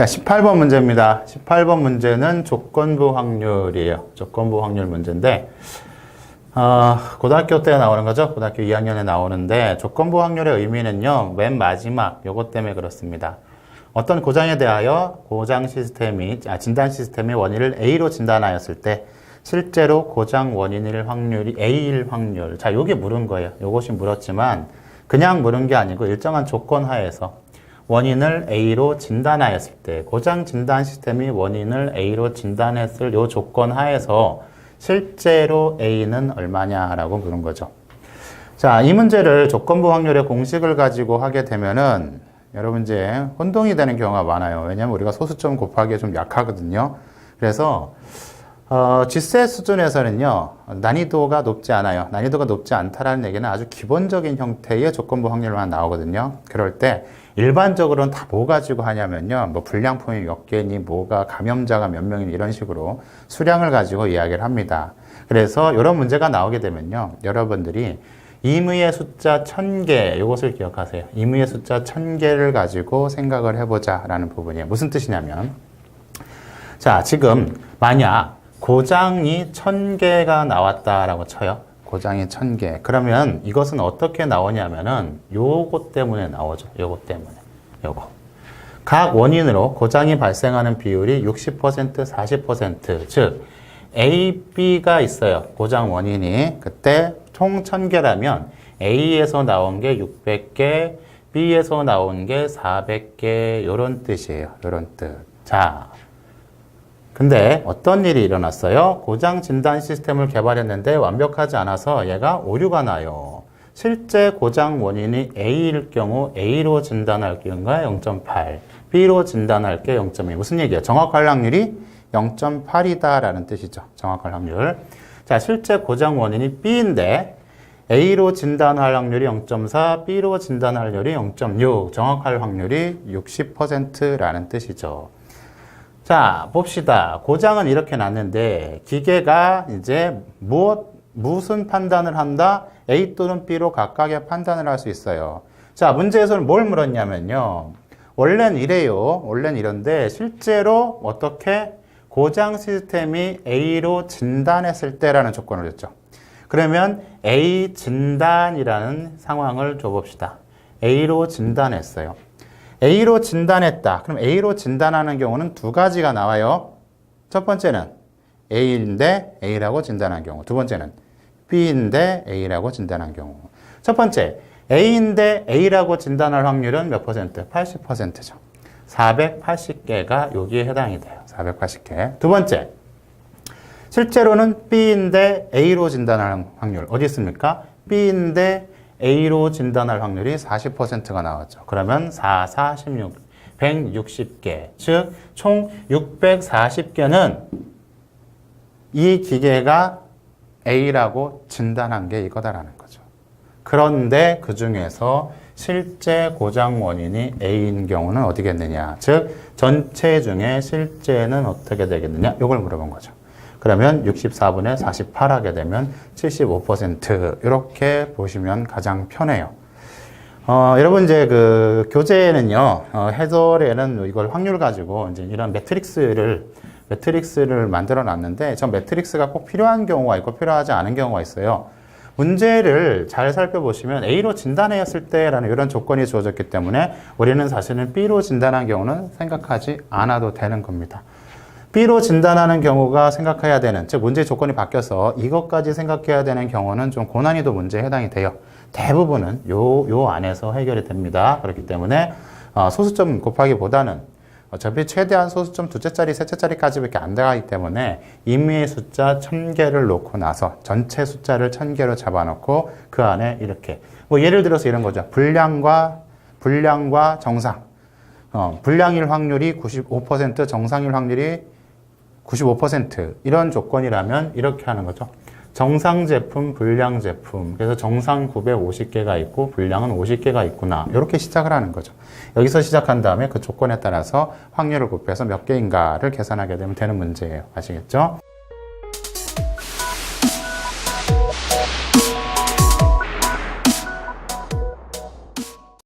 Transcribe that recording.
자, 18번 문제입니다. 18번 문제는 조건부 확률이에요. 조건부 확률 문제인데, 어, 고등학교 때 나오는 거죠. 고등학교 2학년에 나오는데, 조건부 확률의 의미는요, 맨 마지막, 요것 때문에 그렇습니다. 어떤 고장에 대하여 고장 시스템이, 아, 진단 시스템이 원인을 A로 진단하였을 때, 실제로 고장 원인일 확률이 A일 확률. 자, 요게 물은 거예요. 요것이 물었지만, 그냥 물은 게 아니고 일정한 조건 하에서 원인을 A로 진단하였을 때 고장 진단 시스템이 원인을 A로 진단했을 요 조건 하에서 실제로 A는 얼마냐라고 물은 거죠. 자, 이 문제를 조건부 확률의 공식을 가지고 하게 되면은 여러분 이제 혼동이 되는 경우가 많아요. 왜냐하면 우리가 소수점 곱하기에 좀 약하거든요. 그래서 어, G세 수준에서는요, 난이도가 높지 않아요. 난이도가 높지 않다라는 얘기는 아주 기본적인 형태의 조건부 확률만 나오거든요. 그럴 때 일반적으로는 다 뭐 가지고 하냐면요, 뭐 불량품이 몇 개니, 뭐가 감염자가 몇 명이니 이런 식으로 수량을 가지고 이야기를 합니다. 그래서 이런 문제가 나오게 되면요, 여러분들이 임의의 숫자 1000개, 이것을 기억하세요. 임의의 숫자 1000개를 가지고 생각을 해보자라는 부분이에요. 무슨 뜻이냐면, 자, 지금 만약 고장이 1000개가 나왔다라고 쳐요. 고장이 1000개. 그러면 이것은 어떻게 나오냐면은 요것 때문에 나오죠. 요것 때문에. 요거. 각 원인으로 고장이 발생하는 비율이 60%, 40%. 즉, A, B가 있어요. 고장 원인이. 그때 총 1000개라면 A에서 나온 게 600개, B에서 나온 게 400개, 요런 뜻이에요. 요런 뜻. 자, 근데 어떤 일이 일어났어요? 고장 진단 시스템을 개발했는데 완벽하지 않아서 얘가 오류가 나요. 실제 고장 원인이 A일 경우 A로 진단할 경우가 0.8, B로 진단할 게 0.2. 무슨 얘기예요? 정확할 확률이 0.8이다라는 뜻이죠. 정확할 확률. 자, 실제 고장 원인이 B인데 A로 진단할 확률이 0.4, B로 진단할 확률이 0.6, 정확할 확률이 60%라는 뜻이죠. 자, 봅시다. 고장은 이렇게 났는데 기계가 이제 무엇 무슨 판단을 한다? A 또는 B로 각각의 판단을 할 수 있어요. 자, 문제에서는 뭘 물었냐면요. 원래는 이래요. 원래는 이런데 실제로 어떻게 고장 시스템이 A로 진단했을 때라는 조건을 줬죠. 그러면 A 진단이라는 상황을 줘봅시다. A로 진단했어요. A로 진단했다. 그럼 A로 진단하는 경우는 두 가지가 나와요. 첫 번째는 A인데 A라고 진단한 경우. 두 번째는 B인데 A라고 진단한 경우. 첫 번째, A인데 A라고 진단할 확률은 몇 퍼센트? 80%죠. 480개가 여기에 해당이 돼요. 480개. 두 번째, 실제로는 B인데 A로 진단할 확률. 어디 있습니까? B인데 A로 진단할 확률이 40%가 나왔죠. 그러면 4, 4, 16, 160개. 즉, 총 640개는 이 기계가 A라고 진단한 게 이거다라는 거죠. 그런데 그 중에서 실제 고장 원인이 A인 경우는 어디겠느냐. 즉, 전체 중에 실제는 어떻게 되겠느냐. 이걸 물어본 거죠. 그러면 64분의 48 하게 되면 75% 이렇게 보시면 가장 편해요. 어, 여러분 이제 그 교재에는요 어, 해설에는 이걸 확률 가지고 이제 이런 매트릭스를 매트릭스를 만들어 놨는데 저 매트릭스가 꼭 필요한 경우가 있고 필요하지 않은 경우가 있어요. 문제를 잘 살펴보시면 A로 진단했을 때라는 이런 조건이 주어졌기 때문에 우리는 사실은 B로 진단한 경우는 생각하지 않아도 되는 겁니다. B로 진단하는 경우가 생각해야 되는, 즉 문제 조건이 바뀌어서 이것까지 생각해야 되는 경우는 좀 고난이도 문제에 해당이 돼요. 대부분은 요, 요 안에서 해결이 됩니다. 그렇기 때문에 어, 소수점 곱하기보다는 어차피 최대한 소수점 두째짜리, 셋째짜리까지밖에 안 들어가기 때문에 임의의 숫자 1000개를 놓고 나서 전체 숫자를 1000개로 잡아놓고 그 안에 이렇게 뭐 예를 들어서 이런 거죠. 불량과 불량과 정상. 어, 불량일 확률이 95%, 정상일 확률이 95% 이런 조건이라면 이렇게 하는 거죠. 정상 제품, 불량 제품. 그래서 정상 950개가 있고 불량은 50개가 있구나. 이렇게 시작을 하는 거죠. 여기서 시작한 다음에 그 조건에 따라서 확률을 곱해서 몇 개인가를 계산하게 되면 되는 문제예요. 아시겠죠?